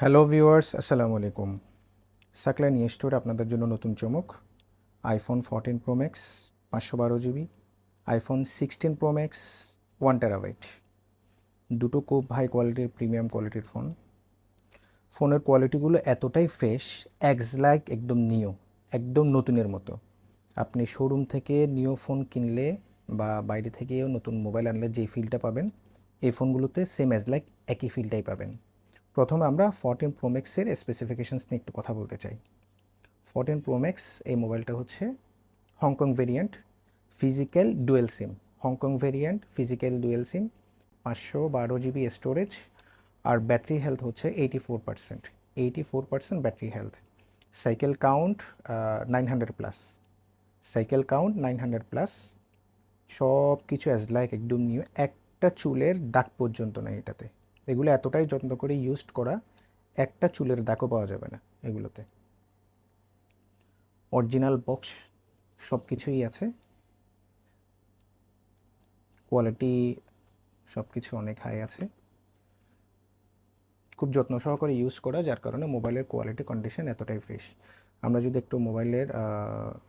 Hello viewers আসসালামু আলাইকুম Saqlain store আপনাদের জন্য নতুন চমক। আইফোন ফোরটিন প্রো ম্যাক্স পাঁচশো বারো GB iPhone sixteen pro max one terabyte দুটো খুব হাই কোয়ালিটির প্রিমিয়াম কোয়ালিটির ফোন ফোনের কোয়ালিটিগুলো এতটাই ফ্রেশ অ্যাক্স লাইক একদম নিও একদম নতুনের মতো। আপনি শোরুম থেকে নিও ফোন কিনলে বা বাইরে থেকেও নতুন মোবাইল আনলে যে ফিলটা পাবেন, এই ফোনগুলোতে সেম অ্যাজ লাইক একই ফিলটাই পাবেন। প্রথমে আমরা ফোরটিন প্রোম্যাক্সের স্পেসিফিকেশানস নিয়ে একটু কথা বলতে চাই। ফোরটিন প্রোম্যাক্স এই মোবাইলটা হচ্ছে Hong Kong variant physical dual SIM Hong Kong variant physical dual SIM পাঁচশো বারো জিবি স্টোরেজ আর ব্যাটারি হেলথ হচ্ছে eighty four percent eighty four percent battery health cycle count nine hundred plus cycle count nine hundred plus সব কিছু as like একদম new একটা চুলের দাগ পর্যন্ত নেই এটাতে। এগুলো এতটাই যত্ন করে ইউজড করা, একটা চুলের দাগও পাওয়া যাবে না এগুলোতে। অরিজিনাল বক্স সব কিছুই আছে। কোয়ালিটি সব কিছু অনেক হাই আছে। খুব যত্ন সহকারে ইউজ করা, যার কারণে মোবাইলের কোয়ালিটি কন্ডিশন এতটাই ফ্রেশ আমরা যদি একটু মোবাইলের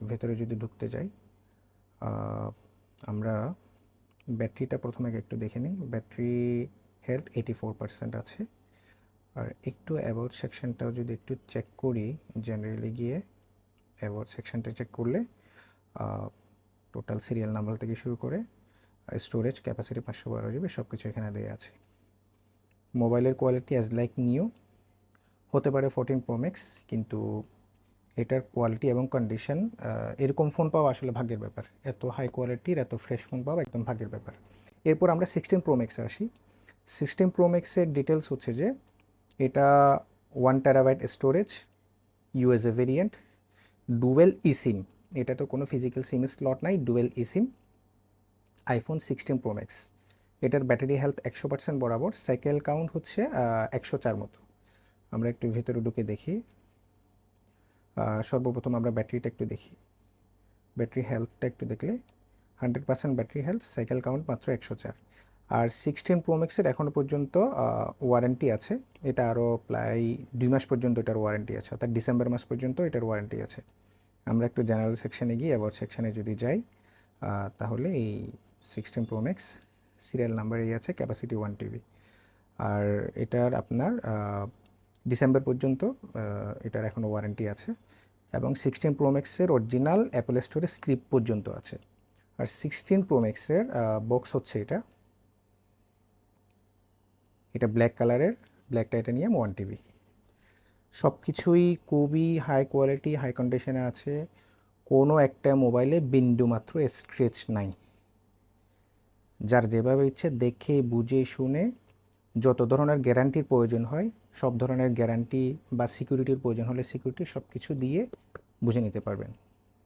ভেতরে যদি ঢুকতে যাই আমরা ব্যাটারিটা প্রথমে একটু দেখে নিই। Battery health eighty four percent আছে। আর একটু অ্যাবাউট সেকশনটাও যদি একটু চেক করি জেনারেলি গিয়ে অ্যাবাউট সেকশনটা চেক করলে টোটাল সিরিয়াল নাম্বার থেকে শুরু করে স্টোরেজ ক্যাপাসিটি পাঁচশো বারো জিবি সব কিছু এখানে দেওয়া আছে। মোবাইলের কোয়ালিটি অ্যাজ লাইক নিউ হতে পারে ফোরটিন প্রোম্যাক্স কিন্তু এটার কোয়ালিটি এবং কন্ডিশন এরকম ফোন পাওয়া আসলে ভাগ্যের ব্যাপার। এত হাই কোয়ালিটির এত ফ্রেশ ফোন পাওয়া একদম ভাগ্যের ব্যাপার। এরপর আমরা সিক্সটিন প্রোম্যাক্সে আসি। সিক্সটিন প্রোম্যাক্সের ডিটেলস হচ্ছে যে এটা one terabyte storage USA variant dual eSIM এটা তো কোনো ফিজিক্যাল সিম স্লট নাই dual eSIM iPhone sixteen pro max এটার ব্যাটারি হেলথ একশো পার্সেন্ট বরাবর সাইকেল কাউন্ট হচ্ছে একশো চার মতো। আমরা একটু ভিতরে ঢুকে দেখি। সর্বপ্রথম আমরা ব্যাটারিটা একটু দেখি। ব্যাটারি হেলথটা একটু দেখলে hundred percent battery health cycle count মাত্র একশো চার। আর সিক্সটিন প্রোম্যাক্সের এখনও পর্যন্ত ওয়ারেন্টি আছে। এটা আরও প্রায় দুই মাস পর্যন্ত এটার ওয়ারেন্টি আছে। অর্থাৎ ডিসেম্বর মাস পর্যন্ত এটার ওয়ারেন্টি আছে। আমরা একটু জেনারেল সেকশানে গিয়ে অ্যাওয়ার্ড সেকশানে যদি যাই তাহলে এই সিক্সটিন প্রোম্যাক্স সিরিয়াল নাম্বার এই আছে ক্যাপাসিটি ওয়ান টিভি আর এটার আপনার ডিসেম্বর পর্যন্ত এটার এখনও ওয়ারেন্টি আছে। এবং সিক্সটিন প্রোম্যাক্সের অরিজিনাল অ্যাপেল স্টোরের স্লিপ পর্যন্ত আছে। আর সিক্সটিন প্রোম্যাক্সের বক্স হচ্ছে এটা। এটা ব্ল্যাক কালারের ব্ল্যাক টাইটানিয়াম ওয়ান টিভি সব কিছুই খুবই হাই কোয়ালিটি হাই কন্ডিশনে আছে। কোনো একটা মোবাইলে বিন্দু মাত্র স্ক্রেচ নাই। যার যেভাবে ইচ্ছে দেখে, বুঝে, শুনে যত ধরনের গ্যারান্টির প্রয়োজন হয়, সব ধরনের গ্যারান্টি বা সিকিউরিটির প্রয়োজন হলে সিকিউরিটি সব কিছু দিয়ে বুঝে নিতে পারবেন।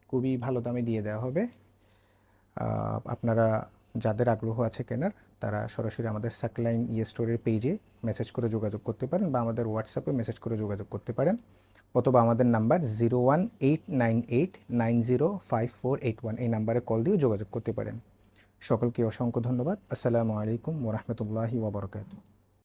খুবই ভালো দামে দিয়ে দেওয়া হবে। আপনারা যাদের আগ্রহ আছে কেনার, তারা সরাসরি আমাদের সাকলাইন ইয়ে স্টোরের পেজে মেসেজ করে যোগাযোগ করতে পারেন বা আমাদের হোয়াটসঅ্যাপে মেসেজ করে যোগাযোগ করতে পারেন অথবা আমাদের number zero one eight nine eight nine zero five four eight one এই নাম্বারে কল দিয়ে যোগাযোগ করতে পারেন। সকলকে অসংখ্য ধন্যবাদ। আসসালামু আলাইকুম ওরহমতুল্লাহি ওবরকাতু